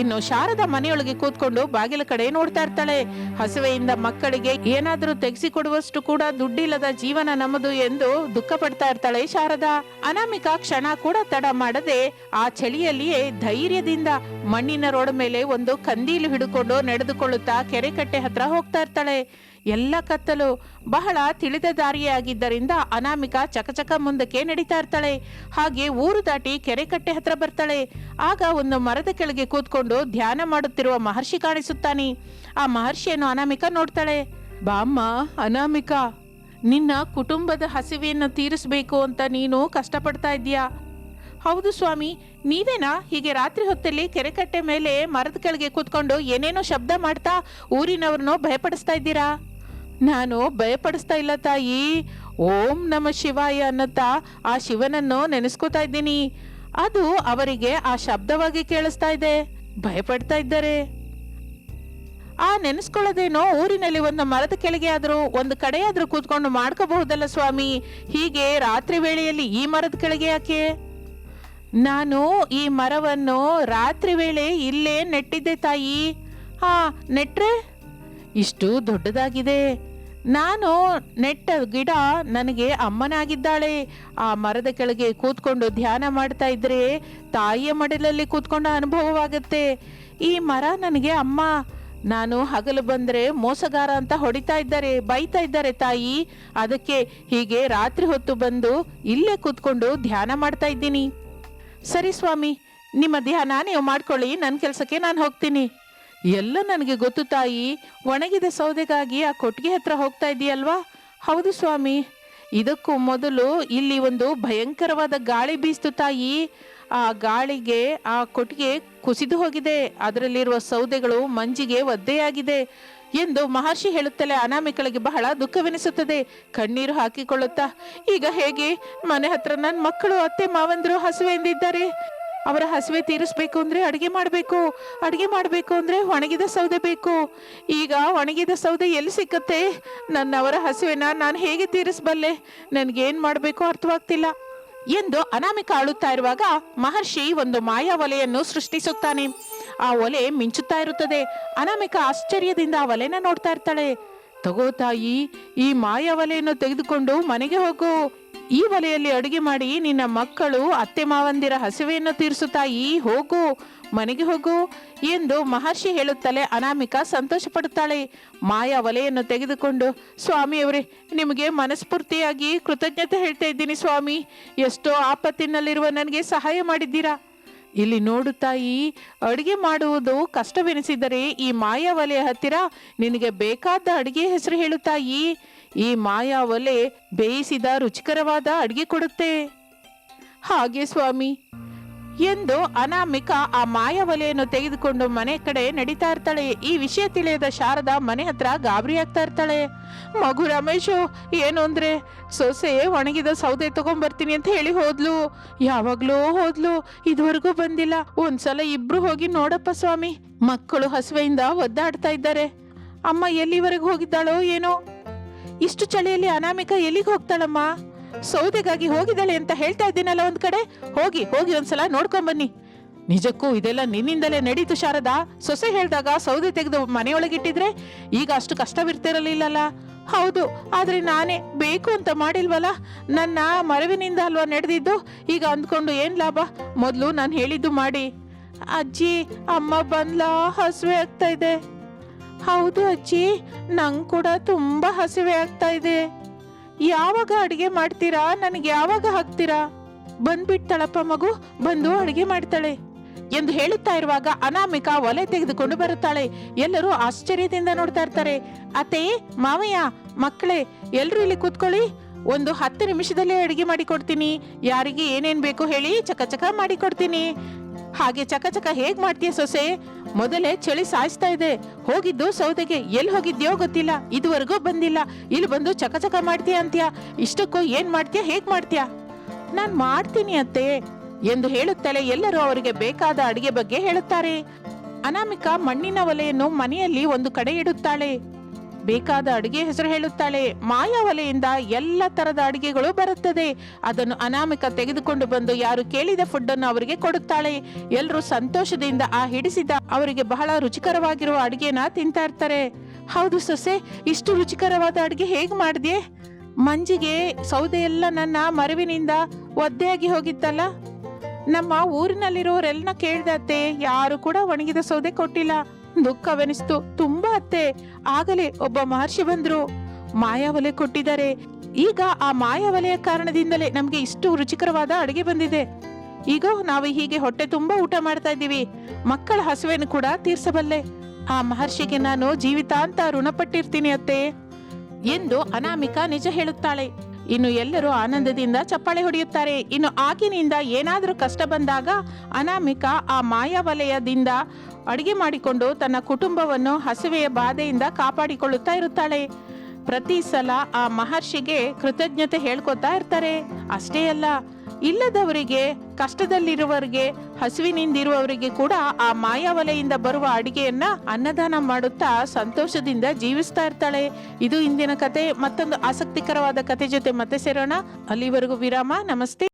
ಇನ್ನು ಶಾರದ ಮನೆಯೊಳಗೆ ಕೂತ್ಕೊಂಡು ಬಾಗಿಲ ಕಡೆ ನೋಡ್ತಾ ಇರ್ತಾಳೆ. ಹಸುವೆಯಿಂದ ಮಕ್ಕಳಿಗೆ ಏನಾದರೂ ತೆಗೆಸಿಕೊಡುವಷ್ಟು ಕೂಡ ದುಡ್ಡಿಲ್ಲದ ಜೀವನ ನಮ್ಮದು ಎಂದು ದುಃಖ ಪಡ್ತಾ ಇರ್ತಾಳೆ ಅನಾಮಿಕಾ ಕ್ಷಣ ಕೂಡ ತಡ ಮಾಡದೆ ಆ ಚಳಿಯಲ್ಲಿಯೇ ಧೈರ್ಯದಿಂದ ಮಣ್ಣಿನ ರೋಡ್ ಮೇಲೆ ಒಂದು ಕಂದೀಲು ಹಿಡ್ಕೊಂಡು ನಡೆದುಕೊಳ್ಳುತ್ತಾ ಕೆರೆಕಟ್ಟೆ ಹತ್ರ ಹೋಗ್ತಾ ಇರ್ತಾಳೆ. ಎಲ್ಲ ಕತ್ತಲು ಬಹಳ ತಿಳಿದ ದಾರಿಯಾಗಿದ್ದರಿಂದ ಅನಾಮಿಕಾ ಚಕಚಕ ಮುಂದಕ್ಕೆ ನಡೀತಾ ಇರ್ತಾಳೆ. ಹಾಗೆ ಊರು ದಾಟಿ ಕೆರೆಕಟ್ಟೆ ಹತ್ರ ಬರ್ತಾಳೆ. ಆಗ ಒಂದು ಮರದ ಕೆಳಗೆ ಕೂತ್ಕೊಂಡು ಧ್ಯಾನ ಮಾಡುತ್ತಿರುವ ಮಹರ್ಷಿ ಕಾಣಿಸುತ್ತಾನೆ. ಆ ಮಹರ್ಷಿಯನ್ನು ಅನಾಮಿಕ ನೋಡ್ತಾಳೆ. ಬಾಮ್ಮ, ಅನಾಮಿಕಾ ನಿನ್ನ ಕುಟುಂಬದ ಹಸಿವೆಯನ್ನು ತೀರಿಸಬೇಕು ಅಂತ ನೀನು ಕಷ್ಟಪಡ್ತಾ ಇದ್ದೀಯಾ? ಹೌದು ಸ್ವಾಮಿ, ನೀವೇನಾ ಹೀಗೆ ರಾತ್ರಿ ಹೊತ್ತಲ್ಲಿ ಕೆರೆಕಟ್ಟೆ ಮೇಲೆ ಮರದ ಕೆಳಗೆ ಕೂತ್ಕೊಂಡು ಏನೇನೋ ಶಬ್ದ ಮಾಡ್ತಾ ಊರಿನವ್ರನ್ನೋ ಭಯಪಡಿಸ್ತಾ ಇದ್ದೀರಾ? ನಾನು ಭಯಪಡಿಸ್ತಾ ಇಲ್ಲ ತಾಯಿ. ಓಂ ನಮ ಶಿವಾಯ ಅನ್ನತ್ತಾ ಆ ಶಿವನನ್ನು ನೆನೆಸ್ಕೋತಾ ಇದ್ದೀನಿ. ಅದು ಅವರಿಗೆ ಆ ಶಬ್ದವಾಗಿ ಕೇಳಿಸ್ತಾ ಇದೆ. ಭಯಪಡ್ತಾ ಇದ್ದಾರೆ. ಆ ನೆನೆಸ್ಕೊಳ್ಳೋದೇನೋ ಊರಿನಲ್ಲಿ ಒಂದು ಮರದ ಕೆಳಗೆ ಆದರೂ, ಒಂದು ಕಡೆಯಾದರೂ ಕೂತ್ಕೊಂಡು ಮಾಡ್ಕೋಬಹುದಲ್ಲ ಸ್ವಾಮಿ? ಹೀಗೆ ರಾತ್ರಿ ವೇಳೆಯಲ್ಲಿ ಈ ಮರದ ಕೆಳಗೆ ಯಾಕೆ? ನಾನು ಈ ಮರವನ್ನು ರಾತ್ರಿ ವೇಳೆ ಇಲ್ಲೇ ನೆಟ್ಟಿದ್ದೆ ತಾಯಿ. ಹಾ ನೆಟ್ರೆ? ಇಷ್ಟು ದೊಡ್ಡದಾಗಿದೆ. ನಾನು ನೆಟ್ಟ ಗಿಡ ನನಗೆ ಅಮ್ಮನಾಗಿದ್ದಾಳೆ. ಆ ಮರದ ಕೆಳಗೆ ಕೂತ್ಕೊಂಡು ಧ್ಯಾನ ಮಾಡ್ತಾ ಇದ್ರೆ ತಾಯಿಯ ಮಡಿಲಲ್ಲಿ ಕೂತ್ಕೊಂಡ ಅನುಭವವಾಗುತ್ತೆ. ಈ ಮರ ನನಗೆ ಅಮ್ಮ. ನಾನು ಹಗಲು ಬಂದ್ರೆ ಮೋಸಗಾರ ಅಂತ ಹೊಡಿತಾ ಇದ್ದಾರೆ, ಬೈತಾ ಇದ್ದಾರೆ ತಾಯಿ. ಅದಕ್ಕೆ ಹೀಗೆ ರಾತ್ರಿ ಹೊತ್ತು ಬಂದು ಇಲ್ಲೇ ಕೂತ್ಕೊಂಡು ಧ್ಯಾನ ಮಾಡ್ತಾ ಇದ್ದೀನಿ. ಸರಿ ಸ್ವಾಮಿ, ನಿಮ್ಮ ಧ್ಯಾನ ನೀವು ಮಾಡ್ಕೊಳ್ಳಿ ನನ್ನ ಕೆಲಸಕ್ಕೆ ನಾನು ಹೋಗ್ತೀನಿ. ಎಲ್ಲ ನನಗೆ ಗೊತ್ತು ತಾಯಿ, ಒಣಗಿದ ಸೌದೆಗಾಗಿ ಆ ಕೊಟ್ಟಿಗೆ ಹತ್ರ ಹೋಗ್ತಾ ಇದೆಯಲ್ವಾ? ಹೌದು ಸ್ವಾಮಿ. ಇದಕ್ಕೂ ಮೊದಲು ಇಲ್ಲಿ ಒಂದು ಭಯಂಕರವಾದ ಗಾಳಿ ಬೀಸ್ತು ತಾಯಿ. ಆ ಗಾಳಿಗೆ, ಆ ಕೊಟ್ಟಿಗೆ ಕುಸಿದು ಹೋಗಿದೆ. ಅದರಲ್ಲಿರುವ ಸೌದೆಗಳು ಮಂಜಿಗೆ ಒದ್ದೆಯಾಗಿದೆ ಎಂದು ಮಹರ್ಷಿ ಹೇಳುತ್ತಲೇ ಅನಾಮಿಕಳಿಗೆ ಬಹಳ ದುಃಖವೆನಿಸುತ್ತದೆ. ಕಣ್ಣೀರು ಹಾಕಿಕೊಳ್ಳುತ್ತಾ, ಈಗ ಹೇಗೆ? ಮನೆ ಹತ್ರ ನನ್ನ ಮಕ್ಕಳು, ಅತ್ತೆ, ಮಾವಂದರು ಹಸುವೆ ಎಂದಿದ್ದಾರೆ. ಅವರ ಹಸುವೆ ತೀರಿಸಬೇಕು ಅಂದ್ರೆ ಅಡಿಗೆ ಮಾಡಬೇಕು. ಅಡಿಗೆ ಮಾಡಬೇಕು ಅಂದ್ರೆ ಒಣಗಿದ ಸೌದೆ ಬೇಕು. ಈಗ ಒಣಗಿದ ಸೌದೆ ಎಲ್ಲಿ ಸಿಕ್ಕತ್ತೆ? ನನ್ನ ಅವರ ಹಸುವೆನ ನಾನು ಹೇಗೆ ತೀರಿಸಬಲ್ಲೆ? ನನಗೇನು ಮಾಡಬೇಕು ಅರ್ಥವಾಗ್ತಿಲ್ಲ. ಎಂದು ಅನಾಮಿಕ ಅಳುತ್ತಾ ಇರುವಾಗ ಮಹರ್ಷಿ ಒಂದು ಮಾಯಾ ಒಲೆಯನ್ನು ಸೃಷ್ಟಿಸುತ್ತಾನೆ. ಆ ಒಲೆ ಮಿಂಚುತ್ತಾ ಇರುತ್ತದೆ. ಅನಾಮಿಕ ಆಶ್ಚರ್ಯದಿಂದ ಆ ಒಲೆನ ನೋಡ್ತಾ ಇರ್ತಾಳೆ. ತಗೋ ತಾಯಿ, ಈ ಮಾಯಾ ಒಲೆಯನ್ನು ತೆಗೆದುಕೊಂಡು ಮನೆಗೆ ಹೋಗು. ಈ ಒಲೆಯಲ್ಲಿ ಅಡುಗೆ ಮಾಡಿ ನಿನ್ನ ಮಕ್ಕಳು ಅತ್ತೆ ಮಾವಂದಿರ ಹಸಿವೆಯನ್ನು ತೀರಿಸು ತಾಯಿ, ಹೋಗು. ಮನೆಗೆ ಹೋಗು ಎಂದು ಮಹರ್ಷಿ ಹೇಳುತ್ತಲೇ ಅನಾಮಿಕ ಸಂತೋಷ ಪಡುತ್ತಾಳೆ ಮಾಯಾ ಒಲೆಯನ್ನು ತೆಗೆದುಕೊಂಡು, ಸ್ವಾಮಿಯವರೇ, ನಿಮಗೆ ಮನಸ್ಫೂರ್ತಿಯಾಗಿ ಕೃತಜ್ಞತೆ ಹೇಳ್ತಾ ಇದ್ದೀನಿ ಸ್ವಾಮಿ. ಎಷ್ಟೋ ಆಪತ್ತಿನಲ್ಲಿರುವ ನನಗೆ ಸಹಾಯ ಮಾಡಿದ್ದೀರಾ? ಇಲ್ಲಿ ನೋಡು ತಾಯಿ, ಅಡುಗೆ ಮಾಡುವುದು ಕಷ್ಟವೆನಿಸಿದರೆ ಈ ಮಾಯಾ ಒಲೆಯ ಹತ್ತಿರ ನಿನಗೆ ಬೇಕಾದ ಅಡುಗೆ ಹೆಸರು ಹೇಳು ಈ ಮಾಯಾ ಒಲೆ ಬೇಯಿಸಿದ ರುಚಿಕರವಾದ ಅಡುಗೆ ಕೊಡುತ್ತೆ. ಹಾಗೆ ಸ್ವಾಮಿ. ಎಂದು ಅನಾಮಿಕ ಆ ಮಾಯವಲೆಯನ್ನು ತೆಗೆದುಕೊಂಡು ಮನೆ ಕಡೆ ನಡೀತಾ ಇರ್ತಾಳೆ ಈ ವಿಷಯ ತಿಳಿಯದ ಶಾರದಾ ಮನೆ ಹತ್ರ ಗಾಬರಿ ಆಗ್ತಾ ಇರ್ತಾಳೆ ಮಗು ರಮೇಶು, ಏನು ಅಂದ್ರೆ, ಸೊಸೆ ಒಣಗಿದ ಸೌದೆ ತಗೊಂಡ್ಬರ್ತೀನಿ ಅಂತ ಹೇಳಿ ಹೋದ್ಲು. ಯಾವಾಗ್ಲೂ ಹೋದ್ಲು, ಇದುವರೆಗೂ ಬಂದಿಲ್ಲ. ಒಂದ್ಸಲ ಇಬ್ರು ಹೋಗಿ ನೋಡಪ್ಪ ಸ್ವಾಮಿ. ಮಕ್ಕಳು ಹಸುವೆಯಿಂದ ಒದ್ದಾಡ್ತಾ ಇದ್ದಾರೆ. ಅಮ್ಮ ಎಲ್ಲಿವರೆಗೂ ಹೋಗಿದ್ದಾಳೋ ಏನೋ? ಇಷ್ಟು ಚಳಿಯಲ್ಲಿ ಅನಾಮಿಕ ಎಲ್ಲಿಗೆ ಹೋಗ್ತಾಳಮ್ಮ? ಸೌದೆಗಾಗಿ ಹೋಗಿದ್ದಾಳೆ ಅಂತ ಹೇಳ್ತಾ ಇದ್ದೀನಲ್ಲ ಒಂದ್ ಕಡೆ? ಹೋಗಿ ಹೋಗಿ ಒಂದ್ಸಲ ನೋಡ್ಕೊಂಡ್ ಬನ್ನಿ. ನಿಜಕ್ಕೂ ಇದೆಲ್ಲ ನಿನ್ನಿಂದಲೇ ನಡೀತು ಶಾರದಾ? ಸೊಸೆ ಹೇಳಿದಾಗ ಸೌದೆ ತೆಗೆದು ಮನೆಯೊಳಗಿಟ್ಟಿದ್ರೆ ಈಗ ಅಷ್ಟು ಕಷ್ಟವಿರ್ತಿರಲಿಲ್ಲಲ್ಲ? ಹೌದು, ಆದ್ರೆ ನಾನೇ ಬೇಕು ಅಂತ ಮಾಡಿಲ್ವಲ್ಲ? ನನ್ನ ಮರವಿನಿಂದ ಅಲ್ವಾ ನಡೆದಿದ್ದು? ಈಗ ಅಂದ್ಕೊಂಡು ಏನ್ ಲಾಭ? ಮೊದಲು ನಾನು ಹೇಳಿದ್ದು ಮಾಡಿ. ಅಜ್ಜಿ, ಅಮ್ಮ ಬಂದ್ಲಾ ಹಸಿವೆ ಆಗ್ತಾ ಇದೆ. ಹೌದು ಅಜ್ಜಿ, ನಂಗೆ ಕೂಡ ತುಂಬಾ ಹಸಿವೆ ಆಗ್ತಾ ಇದೆ. ಯಾವಾಗ ಅಡಿಗೆ ಮಾಡ್ತೀರಾ? ನನಗೆ ಯಾವಾಗ ಹಾಕ್ತೀರಾ? ಬಂದ್ಬಿಡ್ತಾಳಪ್ಪ ಮಗು, ಬಂದು ಅಡಿಗೆ ಮಾಡ್ತಾಳೆ. ಎಂದು ಹೇಳುತ್ತಾ ಇರುವಾಗ ಅನಾಮಿಕ ಒಲೆ ತೆಗೆದುಕೊಂಡು ಬರುತ್ತಾಳೆ. ಎಲ್ಲರೂ ಆಶ್ಚರ್ಯದಿಂದ ನೋಡ್ತಾ ಇರ್ತಾರೆ. ಅತ್ತೆ, ಮಾವಯ್ಯ, ಮಕ್ಕಳೇ ಎಲ್ಲರೂ ಇಲ್ಲಿ ಕೂತ್ಕೊಳ್ಳಿ. ಒಂದು ಹತ್ತು ನಿಮಿಷದಲ್ಲಿ ಅಡಿಗೆ ಮಾಡಿ ಕೊಡ್ತೀನಿ ಯಾರಿಗೆ ಏನೇನ್ ಬೇಕು ಹೇಳಿ ಚಕ ಚಕ ಮಾಡಿ ಕೊಡ್ತೀನಿ ಹಾಗೆ ಚಕಚಕ ಚಕ ಹೇಗ್ ಮಾಡ್ತೀಯ ಸೊಸೆ? ಮೊದಲೇ ಚಳಿ ಸಾಯಿಸ್ತಾ ಇದೆ. ಹೋಗಿದ್ದು ಸೌದೆಗೆ ಎಲ್ಲಿ ಹೋಗಿದ್ಯೋ ಗೊತ್ತಿಲ್ಲ. ಇದುವರೆಗೂ ಬಂದಿಲ್ಲ. ಇಲ್ಲಿ ಬಂದು ಚಕಚಕ ಚಕ ಮಾಡ್ತೀಯ ಅಂತ್ಯ? ಇಷ್ಟಕ್ಕೂ ಏನ್ ಮಾಡ್ತೀಯ, ಹೇಗ್ ಮಾಡ್ತೀಯ? ನಾನ್ ಮಾಡ್ತೀನಿ ಅತ್ತೆ ಎಂದು ಹೇಳುತ್ತಲೇ ಎಲ್ಲರೂ ಅವರಿಗೆ ಬೇಕಾದ ಅಡಿಗೆ ಬಗ್ಗೆ ಹೇಳುತ್ತಾರೆ. ಅನಾಮಿಕ ಮಣ್ಣಿನ ಒಲೆಯನ್ನು ಮನೆಯಲ್ಲಿ ಒಂದು ಕಡೆ ಇಡುತ್ತಾಳೆ. ಬೇಕಾದ ಅಡಿಗೆ ಹೆಸರು ಹೇಳುತ್ತಾಳೆ. ಮಾಯಾವಲೆಯಿಂದ ಎಲ್ಲ ತರದ ಅಡಿಗೆಗಳು ಬರುತ್ತದೆ. ಅದನ್ನು ಅನಾಮಿಕ ತೆಗೆದುಕೊಂಡು ಬಂದು ಯಾರು ಕೇಳಿದ ಫುಡ್ ಅನ್ನು ಅವರಿಗೆ ಕೊಡುತ್ತಾಳೆ. ಎಲ್ಲರೂ ಸಂತೋಷದಿಂದ ಆ ಹಿಡಿಸಿದ ಅವರಿಗೆ ಬಹಳ ರುಚಿಕರವಾಗಿರುವ ಅಡುಗೆನ ತಿಂತಾ ಇರ್ತಾರೆ. ಹೌದು ಸೊಸೆ, ಇಷ್ಟು ರುಚಿಕರವಾದ ಅಡಿಗೆ ಹೇಗೆ ಮಾಡಿದೆ ಮಂಜಿಗೆ ಸೌದೆ ಎಲ್ಲ ನನ್ನ ಮರವಿನಿಂದ ಒದ್ದೆಯಾಗಿ ಹೋಗಿತ್ತಲ್ಲ. ನಮ್ಮ ಊರಿನಲ್ಲಿರೋರೆಲ್ಲ ಕೇಳಿದತ್ತೆ ಯಾರು ಕೂಡ ಒಣಗಿದ ಸೌದೆ ಕೊಟ್ಟಿಲ್ಲ. ದುಃಖವೆನಿಸ್ತು. ತುಂಬಾ ಅತ್ತೆ. ಆಗಲೇ ಒಬ್ಬ ಮಹರ್ಷಿ ಬಂದ್ರು. ಮಾಯಾವಲೆ ಕೊಟ್ಟಿದ್ದಾರೆ. ಈಗ ಆ ಮಾಯಾವಲೆಯ ಕಾರಣದಿಂದಲೇ ನಮ್ಗೆ ಇಷ್ಟು ರುಚಿಕರವಾದ ಅಡಿಗೆ ಬಂದಿದೆ. ಈಗ, ನಾವು ಹೀಗೆ ಹೊಟ್ಟೆ ತುಂಬಾ ಊಟ ಮಾಡ್ತಾ ಇದ್ದೀವಿ. ಮಕ್ಕಳ ಹಸುವೆಯನ್ನು ಕೂಡ ತೀರ್ಸಬಲ್ಲೆ. ಆ ಮಹರ್ಷಿಗೆ ನಾನು ಜೀವಿತಾಂತ ಋಣಪಟ್ಟಿರ್ತೀನಿ ಅತ್ತೆ ಎಂದು ಅನಾಮಿಕಾ ನಿಜ ಹೇಳುತ್ತಾಳೆ. ಇನ್ನು ಎಲ್ಲರೂ ಆನಂದದಿಂದ ಚಪ್ಪಾಳೆ ಹೊಡೆಯುತ್ತಾರೆ. ಇನ್ನು ಆಗಿನಿಂದ ಏನಾದರೂ ಕಷ್ಟ ಬಂದಾಗ ಅನಾಮಿಕಾ ಆ ಮಾಯಾವಲಯದಿಂದ ಅಡಿಗೆ ಮಾಡಿಕೊಂಡು ತನ್ನ ಕುಟುಂಬವನ್ನು ಹಸುವೆಯ ಬಾಧೆಯಿಂದ ಕಾಪಾಡಿಕೊಳ್ಳುತ್ತಾ ಇರುತ್ತಾಳೆ. ಪ್ರತಿ ಸಲ ಆ ಮಹರ್ಷಿಗೆ ಕೃತಜ್ಞತೆ ಹೇಳ್ಕೊತಾ ಇರ್ತಾರೆ. ಅಷ್ಟೇ ಅಲ್ಲ, ಇಲ್ಲದವರಿಗೆ, ಕಷ್ಟದಲ್ಲಿರುವವರಿಗೆ, ಹಸುವಿನಿಂದಿರುವವರಿಗೆ ಕೂಡ ಆ ಮಾಯಾವಲೆಯಿಂದ ಬರುವ ಅಡಿಗೆಯನ್ನ ಅನ್ನದಾನ ಮಾಡುತ್ತಾ ಸಂತೋಷದಿಂದ ಜೀವಿಸ್ತಾ ಇರ್ತಾಳೆ. ಇದು ಇಂದಿನ ಕತೆ. ಮತ್ತೊಂದು ಆಸಕ್ತಿಕರವಾದ ಕತೆ ಜೊತೆ ಮತ್ತೆ ಸೇರೋಣ. ಅಲ್ಲಿವರೆಗೂ ವಿರಾಮ. ನಮಸ್ತೆ.